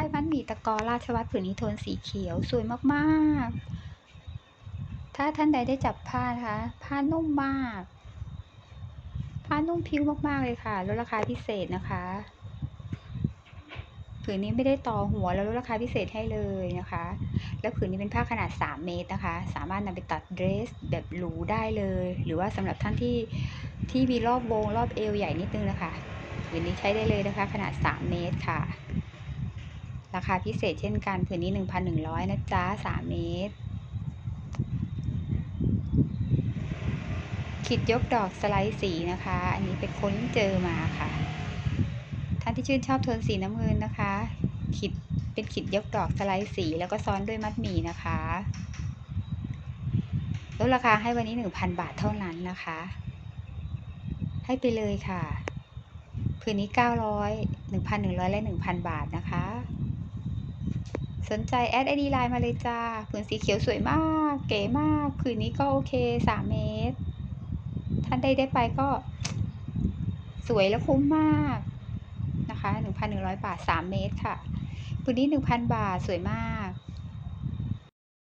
ายมันหมีตะกอราชวัตรผืนนี้โทนสีเขียวสวยมากๆ ถ้าท่านใดได้จับผ้านะคะผ้านุ่มมาก ผ้านุ่มพิ้วมากๆเลยค่ะลดราคาพิเศษนะคะผืนนี้ไม่ได้ต่อหัวแล้วลดราคาพิเศษให้เลยนะคะ แล้วผืนนี้เป็นผ้าขนาด 3 เมตรนะคะ สามารถนำไปตัดเดรสแบบหรูได้เลย หรือว่าสำหรับท่านที่ที่มีรอบวงรอบเอวใหญ่นิดนึงนะคะผืนนี้ใช้ได้เลยนะคะ ขนาด 3 เมตรค่ะ ราคาพิเศษเช่นกันผืนนี้ 1,100 นะจ๊ะ 3 เมตรขีดยกดอกสไลด์สีนะคะ อันนี้เป็นค้นเจอมาค่ะ ท่านที่ชื่นชอบโทนสีน้ำเงินนะคะขีดเป็นขีดยกดอกสไลด์สี แล้วก็ซ้อนด้วยมัดหมี่นะคะลดราคาให้วันนี้ 1,000 บาทเท่านั้นนะคะ ให้ไปเลยค่ะผืนนี้ 900 1,100 และ 1,000 บาทนะคะ สนใจแอดไอดีไลน์มาเลยจ้าผืนสีเขียวสวยมาก เก๋มากผืนนี้ก็โอเค3เมตร ท่านใดได้ไปก็ สวยและคุ้มมากนะคะ1,100 บาท3เมตรค่ะผืนนี้1,000บาทสวยมาก